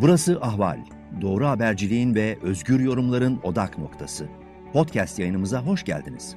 Burası Ahval. Doğru haberciliğin ve özgür yorumların odak noktası. Podcast yayınımıza hoş geldiniz.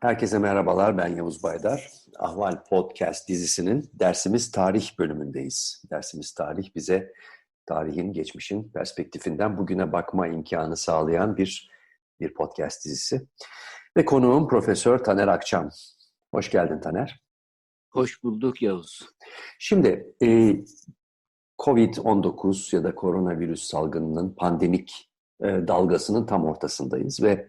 Herkese merhabalar, ben Yavuz Baydar. Ahval Podcast dizisinin dersimiz tarih bölümündeyiz. Dersimiz tarih bize tarihin, geçmişin perspektifinden bugüne bakma imkanı sağlayan bir bir podcast dizisi. Ve konuğum Profesör Taner Akçam. Hoş geldin Taner. Hoş bulduk Yavuz. Şimdi e, Covid-19 ya da koronavirüs salgınının pandemik e, dalgasının tam ortasındayız ve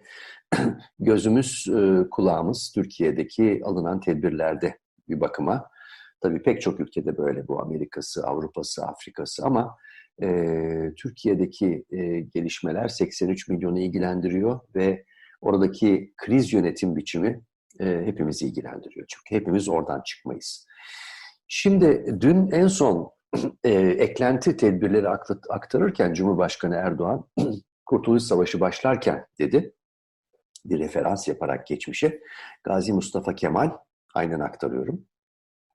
gözümüz, e, kulağımız Türkiye'deki alınan tedbirlerde bir bakıma. Tabii pek çok ülkede böyle bu Amerika'sı, Avrupa'sı, Afrika'sı ama e, Türkiye'deki e, gelişmeler 83 milyonu ilgilendiriyor ve oradaki kriz yönetim biçimi e, hepimizi ilgilendiriyor. Çünkü hepimiz oradan çıkmayız. Şimdi dün en son e, eklenti tedbirleri aktarırken Cumhurbaşkanı Erdoğan Kurtuluş Savaşı başlarken dedi bir referans yaparak geçmişe Gazi Mustafa Kemal aynen aktarıyorum.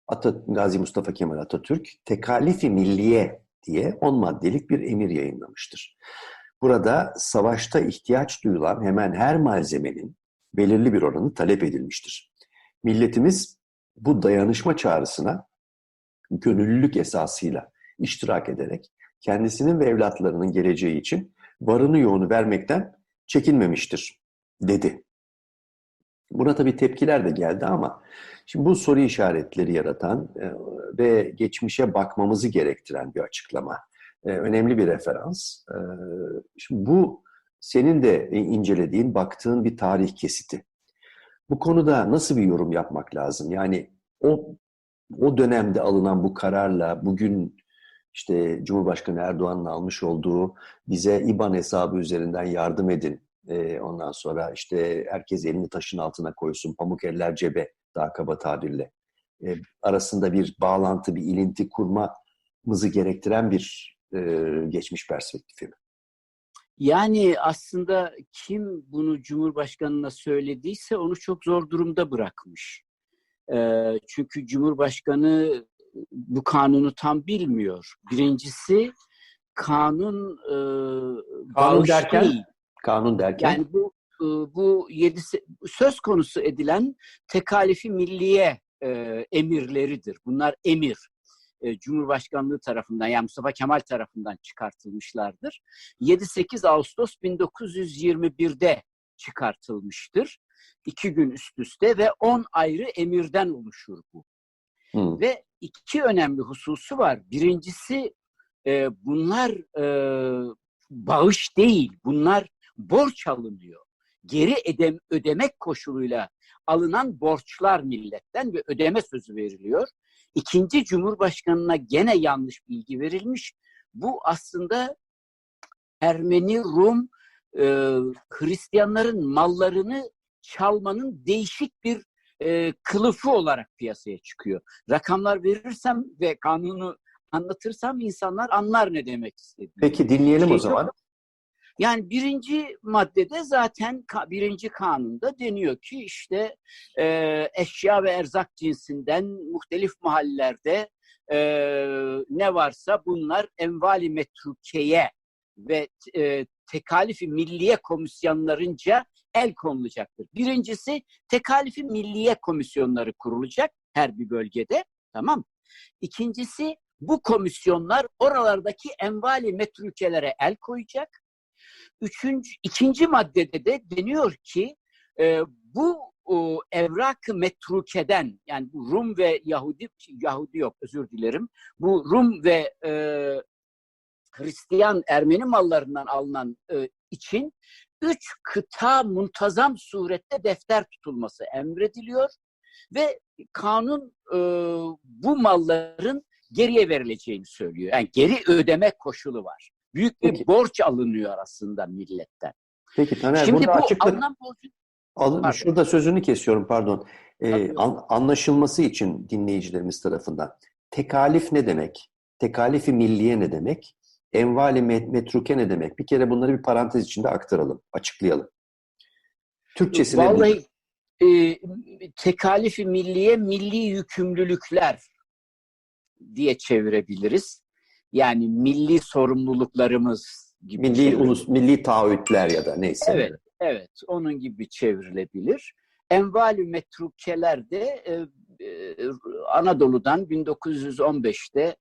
Ata, Gazi Mustafa Kemal Atatürk Tekalifi Milliye diye 10 maddelik bir emir yayınlamıştır. Burada savaşta ihtiyaç duyulan hemen her malzemenin belirli bir oranı talep edilmiştir. Milletimiz bu dayanışma çağrısına gönüllülük esasıyla iştirak ederek kendisinin ve evlatlarının geleceği için varını yoğunu vermekten çekinmemiştir, dedi. Buna tabii tepkiler de geldi ama şimdi bu soru işaretleri yaratan ve geçmişe bakmamızı gerektiren bir açıklama. Önemli bir referans. Şimdi bu senin de incelediğin, baktığın bir tarih kesiti. Bu konuda nasıl bir yorum yapmak lazım? Yani o o dönemde alınan bu kararla bugün işte Cumhurbaşkanı Erdoğan'ın almış olduğu bize IBAN hesabı üzerinden yardım edin. Ee, ondan sonra işte herkes elini taşın altına koysun, pamuk eller cebe daha kaba tabirle. Ee, arasında bir bağlantı, bir ilinti kurmamızı gerektiren bir e, geçmiş perspektifi mi? Yani aslında kim bunu Cumhurbaşkanı'na söylediyse onu çok zor durumda bırakmış. E, çünkü Cumhurbaşkanı bu kanunu tam bilmiyor. Birincisi kanun e, kanun derken değil. kanun derken yani bu e, bu yedi söz konusu edilen tekalifi milliye e, emirleridir. Bunlar emir. E, Cumhurbaşkanlığı tarafından yani Mustafa Kemal tarafından çıkartılmışlardır. 7-8 Ağustos 1921'de çıkartılmıştır. İki gün üst üste ve 10 ayrı emirden oluşur bu. Hmm. Ve iki önemli hususu var. Birincisi e, bunlar e, bağış değil, bunlar borç alınıyor. Geri edem, ödemek koşuluyla alınan borçlar milletten ve ödeme sözü veriliyor. İkinci Cumhurbaşkanı'na gene yanlış bilgi verilmiş. Bu aslında Ermeni, Rum, e, Hristiyanların mallarını çalmanın değişik bir e, kılıfı olarak piyasaya çıkıyor. Rakamlar verirsem ve kanunu anlatırsam insanlar anlar ne demek istediğimi. Peki dinleyelim şey, o zaman. Yani birinci maddede zaten birinci kanunda deniyor ki işte e, eşya ve erzak cinsinden muhtelif mahallelerde e, ne varsa bunlar envali metrukeye ve e, tekalifi milliye komisyonlarınca el konulacaktır. Birincisi tekalifi milliye komisyonları kurulacak her bir bölgede. Tamam. İkincisi bu komisyonlar oralardaki envali metrukelere el koyacak. Üçüncü, ikinci maddede de deniyor ki e, bu o, evrak metrukeden yani bu Rum ve Yahudi Yahudi yok özür dilerim. Bu Rum ve e, Hristiyan Ermeni mallarından alınan e, için üç kıta muntazam surette defter tutulması emrediliyor ve kanun e, bu malların geriye verileceğini söylüyor. Yani geri ödeme koşulu var. Büyük bir Peki. borç alınıyor aslında milletten. Peki Taner Şimdi burada bu açıklık... alınan borcu... Al, şurada sözünü kesiyorum pardon. Ee, an, anlaşılması için dinleyicilerimiz tarafından tekalif ne demek? Tekalifi milliye ne demek? Envali metruke ne demek? Bir kere bunları bir parantez içinde aktaralım, açıklayalım. Türkçesi Vallahi e, tekalifi milliye milli yükümlülükler diye çevirebiliriz. Yani milli sorumluluklarımız gibi. Milli çevir- ulus, milli taahhütler ya da neyse. Evet, evet. Onun gibi çevrilebilir. Envalü metrukeler de e, e, Anadolu'dan 1915'te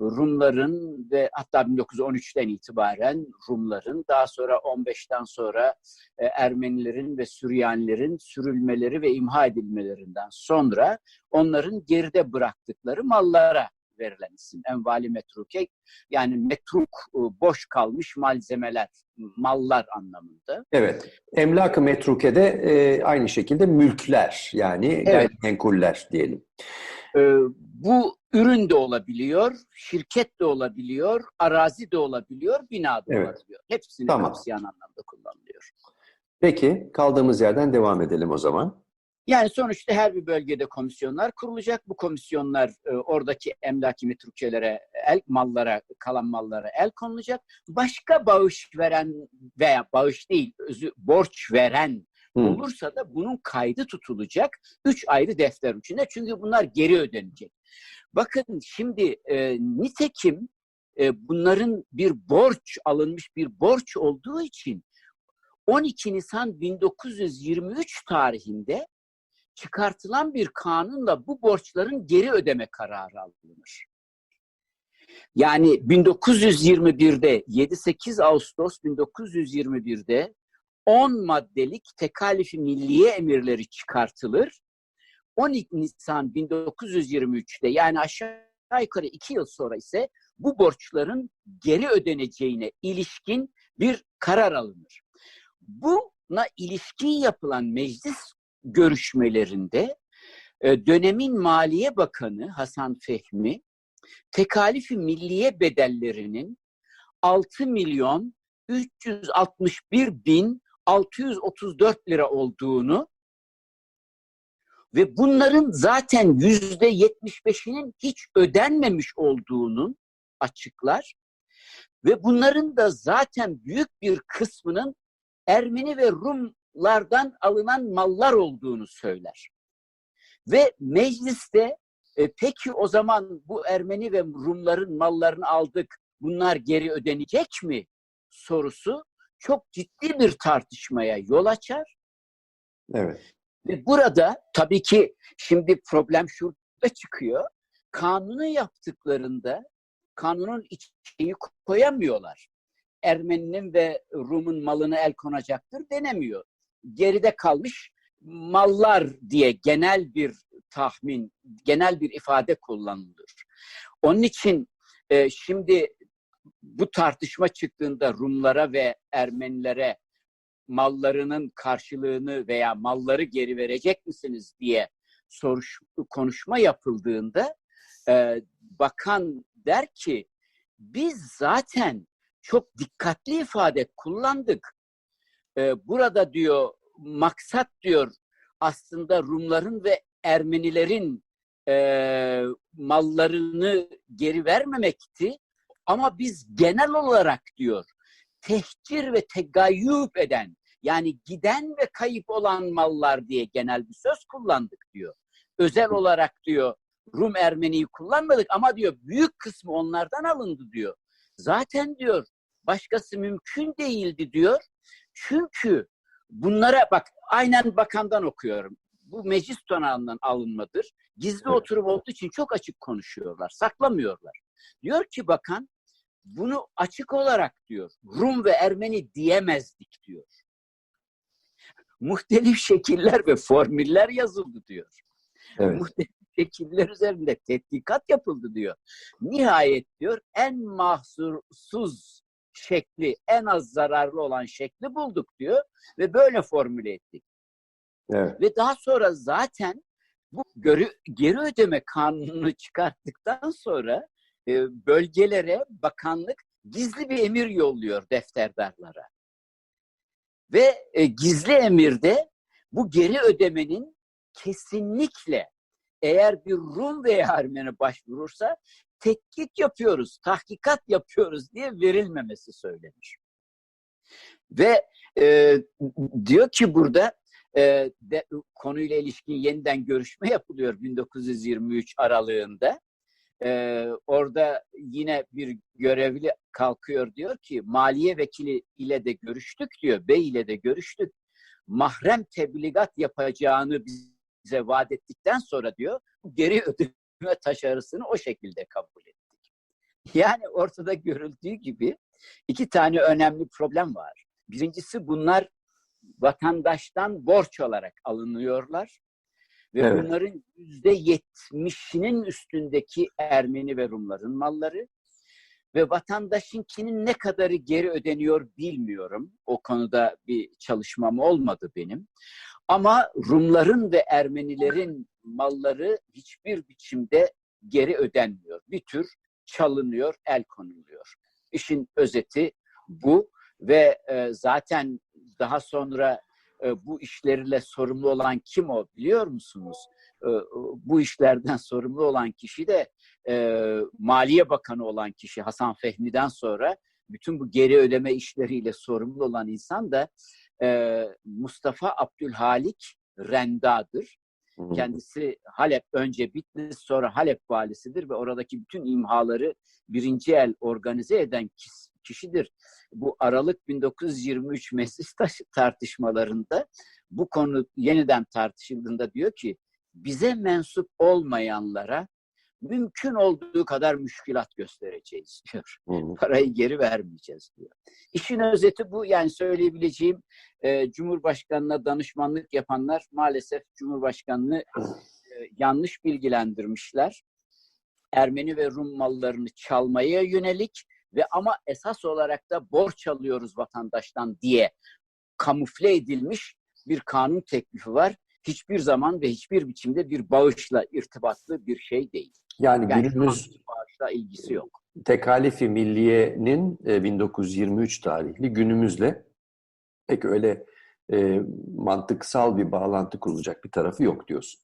Rumların ve hatta 1913'ten itibaren Rumların daha sonra 15'ten sonra e, Ermenilerin ve Süryanilerin sürülmeleri ve imha edilmelerinden sonra onların geride bıraktıkları mallara verilen isim. Envali metruke yani metruk e, boş kalmış malzemeler, mallar anlamında. Evet. Emlak-ı metrukede e, aynı şekilde mülkler yani gayrimenkuller diyelim. Ee, bu ürün de olabiliyor, şirket de olabiliyor, arazi de olabiliyor, bina da Evet. olabiliyor. Hepsini Tamam. kapsayan anlamda kullanılıyor. Peki kaldığımız yerden devam edelim o zaman. Yani sonuçta her bir bölgede komisyonlar kurulacak. Bu komisyonlar e, oradaki emlaki metrukçelere, el mallara, kalan mallara el konulacak. Başka bağış veren veya bağış değil, özü borç veren Hı. olursa da bunun kaydı tutulacak. Üç ayrı defter içinde. Çünkü bunlar geri ödenecek. Bakın şimdi e, nitekim e, bunların bir borç alınmış bir borç olduğu için 12 Nisan 1923 tarihinde çıkartılan bir kanunla bu borçların geri ödeme kararı alınır. Yani 1921'de 7-8 Ağustos 1921'de 10 maddelik tekalifi milliye emirleri çıkartılır. 12 Nisan 1923'te yani aşağı yukarı 2 yıl sonra ise bu borçların geri ödeneceğine ilişkin bir karar alınır. Buna ilişkin yapılan meclis görüşmelerinde e, dönemin Maliye Bakanı Hasan Fehmi tekalifi milliye bedellerinin 6 milyon 361 bin 634 lira olduğunu ve bunların zaten yüzde 75'inin hiç ödenmemiş olduğunun açıklar ve bunların da zaten büyük bir kısmının Ermeni ve Rumlardan alınan mallar olduğunu söyler. Ve mecliste e, peki o zaman bu Ermeni ve Rumların mallarını aldık, bunlar geri ödenecek mi sorusu çok ciddi bir tartışmaya yol açar. Evet. Ve burada tabii ki şimdi problem şurada çıkıyor. Kanunu yaptıklarında kanunun içeriği koyamıyorlar. Ermeninin ve Rum'un malına el konacaktır denemiyor. Geride kalmış mallar diye genel bir tahmin, genel bir ifade kullanılır. Onun için e, şimdi bu tartışma çıktığında Rumlara ve Ermenilere mallarının karşılığını veya malları geri verecek misiniz diye soruş, konuşma yapıldığında e, bakan der ki biz zaten çok dikkatli ifade kullandık. E, burada diyor maksat diyor aslında Rumların ve Ermenilerin e, mallarını geri vermemekti. Ama biz genel olarak diyor tehcir ve tegayyüp eden yani giden ve kayıp olan mallar diye genel bir söz kullandık diyor. Özel olarak diyor Rum Ermeniyi kullanmadık ama diyor büyük kısmı onlardan alındı diyor. Zaten diyor başkası mümkün değildi diyor. Çünkü bunlara bak aynen bakandan okuyorum. Bu meclis tutanağından alınmadır. Gizli Evet. oturum olduğu için çok açık konuşuyorlar, saklamıyorlar. Diyor ki bakan bunu açık olarak diyor Rum ve Ermeni diyemezdik diyor. Muhtelif şekiller ve formüller yazıldı diyor. Evet. Muhtelif şekiller üzerinde tetkikat yapıldı diyor. Nihayet diyor en mahsursuz şekli, en az zararlı olan şekli bulduk diyor ve böyle formüle ettik. Evet. Ve daha sonra zaten bu geri, geri ödeme kanununu çıkarttıktan sonra e, bölgelere bakanlık gizli bir emir yolluyor defterdarlara. Ve e, gizli emirde bu geri ödemenin kesinlikle eğer bir Rum veya Ermeni başvurursa tetkik yapıyoruz, tahkikat yapıyoruz diye verilmemesi söylenir. Ve e, diyor ki burada e, de, konuyla ilişkin yeniden görüşme yapılıyor 1923 aralığında. e, orada yine bir görevli kalkıyor diyor ki maliye vekili ile de görüştük diyor. Bey ile de görüştük. Mahrem tebligat yapacağını bize vaat ettikten sonra diyor geri ödeme taşarısını o şekilde kabul ettik. Yani ortada görüldüğü gibi iki tane önemli problem var. Birincisi bunlar vatandaştan borç olarak alınıyorlar. Ve Evet. bunların yüzde yetmişinin üstündeki Ermeni ve Rumların malları. Ve vatandaşınkinin ne kadarı geri ödeniyor bilmiyorum. O konuda bir çalışmam olmadı benim. Ama Rumların ve Ermenilerin malları hiçbir biçimde geri ödenmiyor. Bir tür çalınıyor, el konuluyor. İşin özeti bu ve e, zaten daha sonra e, bu işlerle sorumlu olan kim o biliyor musunuz? E, bu işlerden sorumlu olan kişi de e, Maliye Bakanı olan kişi Hasan Fehmi'den sonra bütün bu geri ödeme işleriyle sorumlu olan insan da e, Mustafa Abdülhalik Renda'dır. Kendisi Halep önce Bitlis sonra Halep valisidir ve oradaki bütün imhaları birinci el organize eden kişidir. Bu Aralık 1923 meclis tartışmalarında bu konu yeniden tartışıldığında diyor ki bize mensup olmayanlara mümkün olduğu kadar müşkilat göstereceğiz diyor. Hı hı. Parayı geri vermeyeceğiz diyor. İşin özeti bu yani söyleyebileceğim e, Cumhurbaşkanına danışmanlık yapanlar maalesef Cumhurbaşkanını e, yanlış bilgilendirmişler. Ermeni ve Rum mallarını çalmaya yönelik ve ama esas olarak da borç alıyoruz vatandaştan diye kamufle edilmiş bir kanun teklifi var. Hiçbir zaman ve hiçbir biçimde bir bağışla irtibatlı bir şey değil. Yani Yani günümüz bağışla ilgisi yok. tekalifi milliyenin e, 1923 tarihli günümüzle pek öyle e, mantıksal bir bağlantı kurulacak bir tarafı yok diyorsun.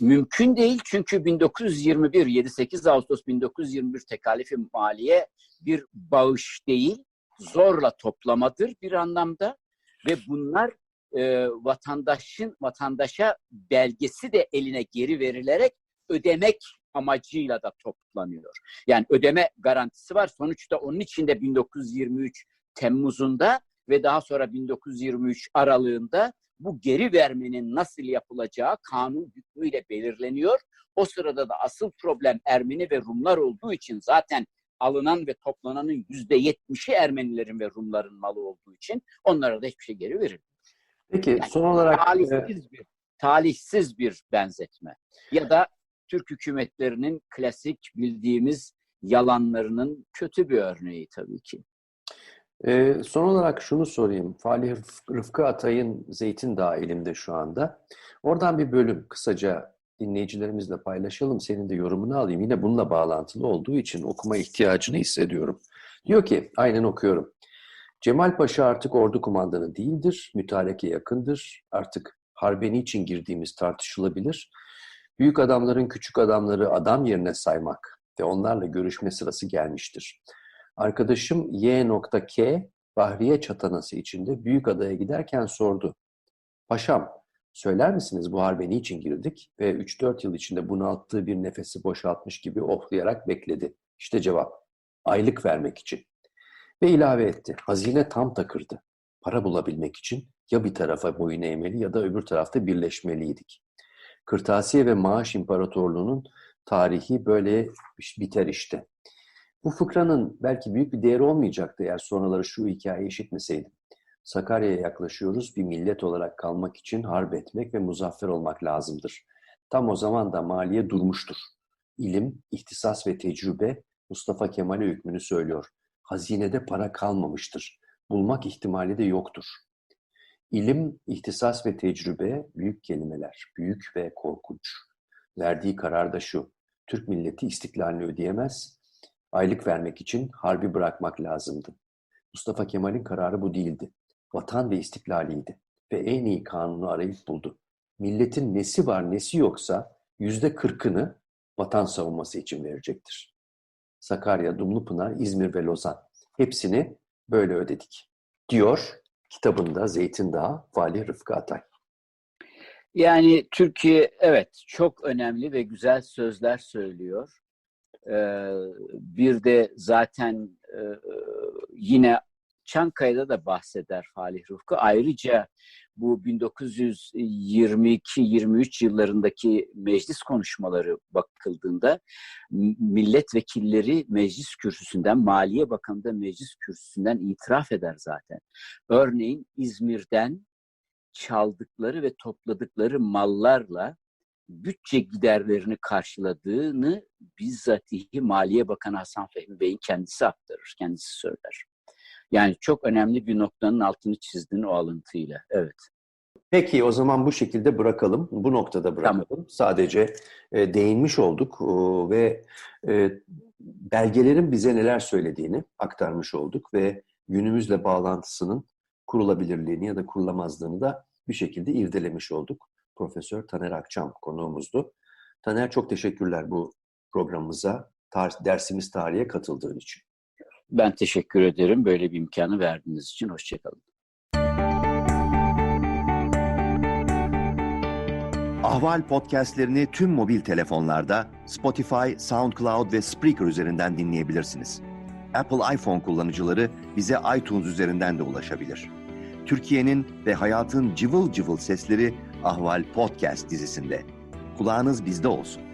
Mümkün değil çünkü 1921, 7-8 Ağustos 1921 tekalifi maliye bir bağış değil, zorla toplamadır bir anlamda ve bunlar e, vatandaşın vatandaşa belgesi de eline geri verilerek ödemek amacıyla da toplanıyor. Yani ödeme garantisi var. Sonuçta onun için de 1923 Temmuz'unda ve daha sonra 1923 aralığında bu geri vermenin nasıl yapılacağı kanun hükmüyle belirleniyor. O sırada da asıl problem Ermeni ve Rumlar olduğu için zaten alınan ve toplananın yüzde yetmişi Ermenilerin ve Rumların malı olduğu için onlara da hiçbir şey geri verilmiyor. Peki Yani son olarak e, Talihsiz bir, talihsiz bir benzetme. Ya da Türk hükümetlerinin klasik bildiğimiz yalanlarının kötü bir örneği tabii ki. e, son olarak şunu sorayım. Falih Rıf- Rıfkı Atay'ın Zeytin Dağı elimde şu anda. Oradan bir bölüm kısaca dinleyicilerimizle paylaşalım. Senin de yorumunu alayım. Yine bununla bağlantılı olduğu için okuma ihtiyacını hissediyorum. Diyor ki, aynen okuyorum. Cemal Paşa artık ordu kumandanı değildir, mütareke yakındır. Artık harbe niçin girdiğimiz tartışılabilir. Büyük adamların küçük adamları adam yerine saymak ve onlarla görüşme sırası gelmiştir. Arkadaşım Y.K. Bahriye çatanası içinde büyük adaya giderken sordu. Paşam, söyler misiniz bu harbe niçin girdik? Ve 3-4 yıl içinde bunalttığı bir nefesi boşaltmış gibi ohlayarak bekledi. İşte cevap, aylık vermek için. Ve ilave etti, hazine tam takırdı. Para bulabilmek için ya bir tarafa boyun eğmeli ya da öbür tarafta birleşmeliydik. Kırtasiye ve maaş imparatorluğunun tarihi böyle biter işte. Bu fıkranın belki büyük bir değeri olmayacaktı eğer sonraları şu hikayeyi işitmeseydim. Sakarya'ya yaklaşıyoruz. Bir millet olarak kalmak için harp etmek ve muzaffer olmak lazımdır. Tam o zaman da maliye durmuştur. İlim, ihtisas ve tecrübe Mustafa Kemal'e hükmünü söylüyor. Hazinede para kalmamıştır. Bulmak ihtimali de yoktur. İlim, ihtisas ve tecrübe büyük kelimeler, büyük ve korkunç. Verdiği karar da şu. Türk milleti istiklalini ödeyemez, aylık vermek için harbi bırakmak lazımdı. Mustafa Kemal'in kararı bu değildi. Vatan ve istiklaliydi. Ve en iyi kanunu arayıp buldu. Milletin nesi var nesi yoksa yüzde kırkını vatan savunması için verecektir. Sakarya, Dumlupınar, İzmir ve Lozan. Hepsini böyle ödedik. Diyor kitabında Zeytin Dağı Vali Rıfkı Atay. Yani Türkiye evet çok önemli ve güzel sözler söylüyor. Ee, bir de zaten e, yine Çankaya'da da bahseder Falih Rıfkı. Ayrıca bu 1922-23 yıllarındaki meclis konuşmaları bakıldığında milletvekilleri meclis kürsüsünden, Maliye Bakanı da meclis kürsüsünden itiraf eder zaten. Örneğin İzmir'den çaldıkları ve topladıkları mallarla bütçe giderlerini karşıladığını bizzatihi Maliye Bakanı Hasan Fehmi Bey'in kendisi aktarır, kendisi söyler. Yani çok önemli bir noktanın altını çizdiğini o alıntıyla. Evet. Peki o zaman bu şekilde bırakalım. Bu noktada bırakalım. Tamam. Sadece e, değinmiş olduk e, ve e, belgelerin bize neler söylediğini aktarmış olduk ve günümüzle bağlantısının kurulabilirliğini ya da kurulamazlığını da bir şekilde irdelemiş olduk. Profesör Taner Akçam konuğumuzdu. Taner çok teşekkürler bu programımıza, tar- dersimiz tarihe katıldığın için. Ben teşekkür ederim böyle bir imkanı verdiğiniz için. Hoşçakalın. Ahval podcastlerini tüm mobil telefonlarda Spotify, SoundCloud ve Spreaker üzerinden dinleyebilirsiniz. Apple iPhone kullanıcıları bize iTunes üzerinden de ulaşabilir. Türkiye'nin ve hayatın cıvıl cıvıl sesleri Ahval Podcast dizisinde. Kulağınız bizde olsun.